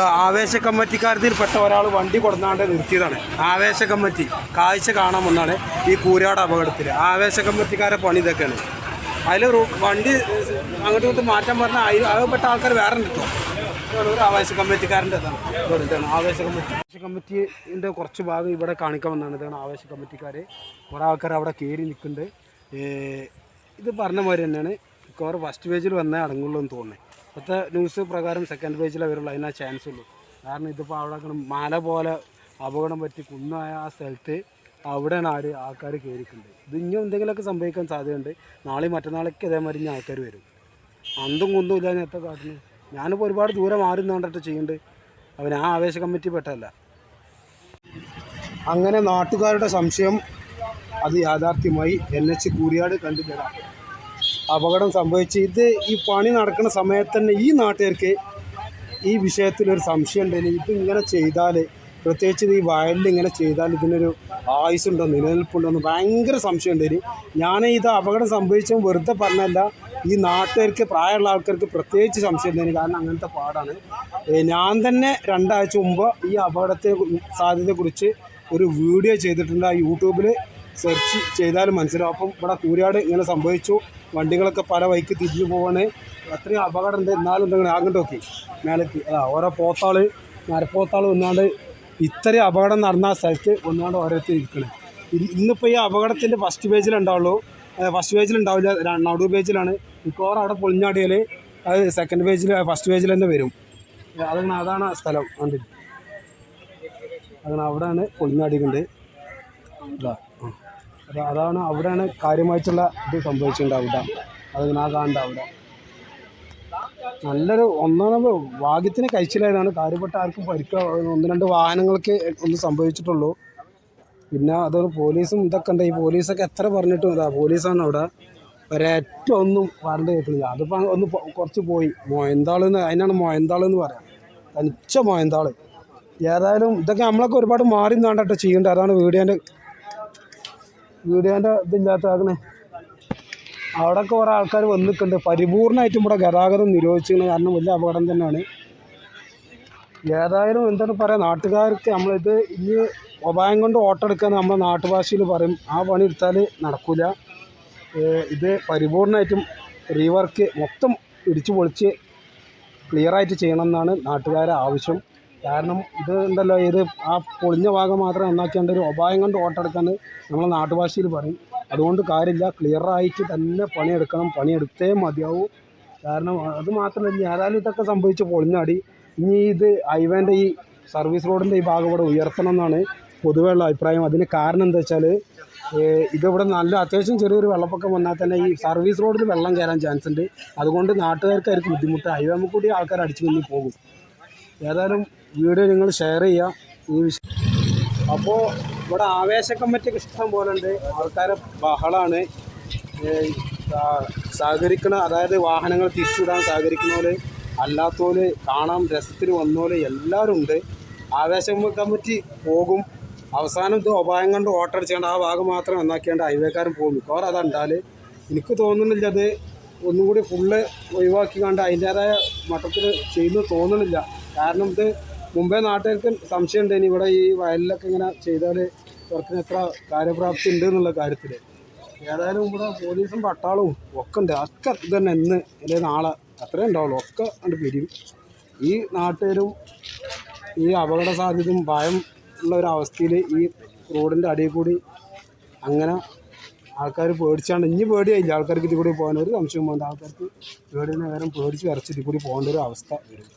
ആവേശ കമ്മിറ്റിക്കാരത്തിൽപ്പെട്ട ഒരാൾ വണ്ടി കൊടുന്നാണ്ട് നിർത്തിയതാണ്. ആവേശ കമ്മിറ്റി. കാഴ്ച കാണാൻ വന്നാണ് ഈ കൂരാട് അപകടത്തിൽ ആവേശ കമ്മിറ്റിക്കാരെ പണി ഇതൊക്കെയാണ്. അതിൽ വണ്ടി അങ്ങോട്ടും ഇങ്ങോട്ടും മാറ്റാൻ പറഞ്ഞാൽ അതിൽ അകപ്പെട്ട ആൾക്കാർ വേറെ കിട്ടും ആവേശ കമ്മിറ്റിക്കാരന്റെ ഇതാണ്. ഇതാണ് ആവേശ കമ്മിറ്റി. ആവേശ കമ്മിറ്റിന്റെ കുറച്ച് ഭാഗം ഇവിടെ കാണിക്കാൻ വന്നാണ്. ഇതാണ് ആവേശ കമ്മിറ്റിക്കാർ കുറേ ആൾക്കാർ അവിടെ കയറി നിൽക്കുന്നുണ്ട്. ഇത് പറഞ്ഞ മാതിരി തന്നെയാണ്. മിക്കവാറും ഫസ്റ്റ് പേജിൽ വന്നേ അടങ്ങുള്ളൂ എന്ന് തോന്നുന്നത് ഇപ്പോഴത്തെ ന്യൂസ് പ്രകാരം സെക്കൻഡ് പേജിലേ വരുള്ളൂ. അതിനാ ചാൻസ് ഉള്ളൂ. കാരണം ഇതിപ്പോൾ അവിടെ മല പോലെ അപകടം പറ്റി കുന്നായ ആ സ്ഥലത്ത് അവിടെയാണ് ആര് ആൾക്കാർ കയറിയിട്ടുണ്ട് ഇത് ഇനി എന്തെങ്കിലുമൊക്കെ സംഭവിക്കാൻ സാധ്യതയുണ്ട്. നാളെ മറ്റന്നാളൊക്കെ ഇതേമാതിരി ഇനി ആൾക്കാർ വരും. അന്തും കുന്തും ഇല്ല നേരത്തെ കാട്ടുന്നു ഞാനിപ്പോൾ ഒരുപാട് ദൂരം മാറി നിന്നാണ്ടിട്ട് ചെയ്യുന്നുണ്ട് അവൻ ആ ആവേശ കമ്മിറ്റി പെട്ടല്ല അങ്ങനെ നാട്ടുകാരുടെ സംശയം അത് യാഥാർത്ഥ്യമായി എൻ എച്ച് കൂരിയാട് കണ്ടില്ല അപകടം സംഭവിച്ച്. ഇത് ഈ പണി നടക്കുന്ന സമയത്ത് തന്നെ ഈ നാട്ടുകാർക്ക് ഈ വിഷയത്തിൽ ഒരു സംശയം ഉണ്ടെങ്കിൽ ഇത് ഇങ്ങനെ ചെയ്താൽ പ്രത്യേകിച്ച് ഈ വയലിൽ ഇങ്ങനെ ചെയ്താൽ ഇതിനൊരു ആയുസുണ്ടോ നിലനിൽപ്പുണ്ടോ എന്ന് ഭയങ്കര സംശയം ഉണ്ടായിരുന്നു ഞാൻ ഇത് അപകടം സംഭവിച്ചത് വെറുതെ പറഞ്ഞല്ല ഈ നാട്ടുകാർക്ക് പ്രായമുള്ള ആൾക്കാർക്ക് പ്രത്യേകിച്ച് സംശയമുണ്ട്. കാരണം അങ്ങനത്തെ പാടാണ്. ഞാൻ തന്നെ രണ്ടാഴ്ച മുമ്പ് ഈ അപകടത്തെ സാധ്യതയെക്കുറിച്ച് ഒരു വീഡിയോ ചെയ്തിട്ടുണ്ട് ആ യൂട്യൂബിൽ സെർച്ച് ചെയ്താൽ മനസ്സിലാവും. അപ്പം ഇവിടെ കൂരാട് ഇങ്ങനെ സംഭവിച്ചു. വണ്ടികളൊക്കെ പല വഴിക്ക് തിരിഞ്ഞു പോവാണ്. അത്രയും അപകടം ഉണ്ട് എന്നാലും എന്തെങ്കിലും ആകണ്ടൊക്കെ നോക്കി അതാ ഓരോ പോത്താൾ മരപ്പോത്താൾ വന്നാണ്ട് ഇത്രയും അപകടം നടന്ന ആ സ്ഥലത്ത് ഒന്നാണ്ട് ഓരോരുത്തർ ഇരിക്കണേ. ഇന്നിപ്പോൾ ഈ അപകടത്തിന്റെ ഫസ്റ്റ് പേജിലുണ്ടാവുള്ളൂ ഫസ്റ്റ് പേജിലുണ്ടാവില്ല നടു പേജിലാണ് മിക്കവാറും അവിടെ പൊളിഞ്ഞാടിയാൽ അത് സെക്കൻഡ് പേജിൽ ഫസ്റ്റ് പേജിൽ തന്നെ വരും. അതാണ് അതാണ് സ്ഥലം. അതാണ് അവിടെയാണ് പൊളിഞ്ഞാടിക്കുന്നത് ഇതാ അതാണ് അവിടെയാണ് കാര്യമായിട്ടുള്ള ഇത് സംഭവിച്ചിട്ടുണ്ട് അവിടെ അത് ഞാൻ കാണണ്ട അവിടെ. നല്ലൊരു ഒന്നാമത് ഭാഗ്യത്തിന് കഴിച്ചില്ലായതാണ് കാര്യപ്പെട്ട ആർക്കും പരിക്ക ഒന്ന് രണ്ട് വാഹനങ്ങൾക്ക് ഒന്ന് സംഭവിച്ചിട്ടുള്ളൂ. പിന്നെ അത് പോലീസും ഇതൊക്കെ ഉണ്ട്. ഈ പോലീസൊക്കെ എത്ര പറഞ്ഞിട്ടും ഇതാ പോലീസാണ് അവിടെ. ഒരേറ്റ ഒന്നും വരണ്ട കേൾക്കുന്നില്ല അതിപ്പോൾ ഒന്ന് കുറച്ച് പോയി. മോയന്താളെന്ന് അതിനാണ് മോയന്താളെന്ന് പറയാം. തനിച്ച മോയന്താൾ. ഏതായാലും ഇതൊക്കെ നമ്മളൊക്കെ ഒരുപാട് മാറി നാണ്ടട്ടോ ചെയ്യേണ്ടത്. അതാണ് വീഡിയോന്റെ വീഡിയോന്റെ അവിടെ ഒക്കെ കുറേ ആൾക്കാർ വന്നിട്ടുണ്ട്. പരിപൂർണമായിട്ടും ഇവിടെ ഗതാഗതം നിരോധിച്ചിരിക്കുന്നത് കാരണം വലിയ അപകടം തന്നെയാണ്. ഏതായാലും എന്താണ് പറയുക നാട്ടുകാർക്ക് നമ്മളിത് ഇനി ഉപായം കൊണ്ട് ഓട്ടം എടുക്കാൻ നമ്മളെ നാട്ടുഭാഷയിൽ പറയും. ആ പണി എടുത്താൽ നടക്കില്ല ഇത് പരിപൂർണമായിട്ടും റീവർക്ക് മൊത്തം ഇടിച്ചു പൊളിച്ച് ക്ലിയറായിട്ട് ചെയ്യണം എന്നാണ് നാട്ടുകാരെ ആവശ്യം. കാരണം ഇത് ഉണ്ടല്ലോ ഇത് ആ പൊളിഞ്ഞ ഭാഗം മാത്രം നന്നാക്കിയാണ്ട് ഒരു ഉപായം കൊണ്ട് ഓട്ടെടുക്കാൻ നമ്മളെ നാട്ടുഭാഷയിൽ പറയും. അതുകൊണ്ട് കാര്യമില്ല ക്ലിയറായിട്ട് തന്നെ പണിയെടുക്കണം. പണിയെടുത്തേ മതിയാവൂ. കാരണം അത് മാത്രമല്ല ഏതായാലും ഇതൊക്കെ സംഭവിച്ച് പൊളിഞ്ഞാടി. ഇനി ഇത് ഹൈവേന്റെ ഈ സർവീസ് റോഡിന്റെ ഈ ഭാഗം ഇവിടെ ഉയർത്തണം എന്നാണ് പൊതുവെയുള്ള അഭിപ്രായം. അതിന് കാരണം എന്താ വെച്ചാൽ ഇതിവിടെ നല്ല അത്യാവശ്യം ചെറിയൊരു വെള്ളപ്പൊക്കം വന്നാൽ തന്നെ ഈ സർവീസ് റോഡിൽ വെള്ളം കയറാൻ ചാൻസ് ഉണ്ട് അതുകൊണ്ട് നാട്ടുകാർക്കായിരിക്കും ബുദ്ധിമുട്ട്. ഹൈവേ കൂടി ആൾക്കാർ അടിച്ചു മുന്നിൽ പോകും. ഏതായാലും വീഡിയോ നിങ്ങൾ ഷെയർ ചെയ്യുക ഈ വിഷയം അപ്പോൾ ഇവിടെ ആവേശ കമ്മിറ്റിക്ക് ഇഷ്ടം പോലെ ഉണ്ട്. ആൾക്കാരെ ബഹളാണ്. സഹകരിക്കണ അതായത് വാഹനങ്ങൾ തിരിച്ചുവിടാൻ സഹകരിക്കുന്നവര് അല്ലാത്തവര് കാണാൻ രസത്തിന് വന്നോൽ എല്ലാവരും ഉണ്ട്. ആവേശ കമ്മിറ്റി പോകും. അവസാനം ഇത് ഉപായം കൊണ്ട് ഓട്ടടിച്ചുകൊണ്ട് ആ ഭാഗം മാത്രം നന്നാക്കിയാണ്ട് ഹൈവേക്കാരൻ പോകും. മിക്കവാറും അതുണ്ടാൽ എനിക്ക് തോന്നുന്നില്ല അത് ഒന്നും കൂടി ഫുള്ള് ഒഴിവാക്കി കണ്ട് അതിന്റേതായ മട്ടത്തിൽ ചെയ്യുന്നു തോന്നുന്നില്ല കാരണം ഇത് മുമ്പേ നാട്ടുകാർക്ക് സംശയം ഉണ്ട് ഇനി ഇവിടെ ഈ വയലിലൊക്കെ ഇങ്ങനെ ചെയ്താൽ ഇവർക്കിന് എത്ര കാര്യപ്രാപ്തി ഉണ്ട് എന്നുള്ള കാര്യത്തിൽ ഏതായാലും ഇവിടെ പോലീസും പട്ടാളവും ഒക്കെ ഉണ്ട്. ഒക്കെ ഇത് തന്നെ ഇന്ന് അല്ലെങ്കിൽ നാളെ അത്രേ ഉണ്ടാവുള്ളൂ. ഒക്കെ അങ്ങോട്ട് പിരിയും. ഈ നാട്ടുകാരും ഈ അപകട സാധ്യതയും ഭയം ഉള്ള ഒരു അവസ്ഥയിൽ ഈ റോഡിന്റെ അടിയിൽ കൂടി അങ്ങനെ ആൾക്കാർ പേടിച്ചാണ് ഇനി പേടിയായില്ല. ആൾക്കാർക്ക് ഇതിൽ കൂടി പോകാൻ ഒരു സംശയം പോകേണ്ട ആൾക്കാർക്ക് പേടിയുടെ നേരം പേടിച്ച് വരച്ച് ഇതിൽ കൂടി പോകേണ്ട ഒരു അവസ്ഥ വരും.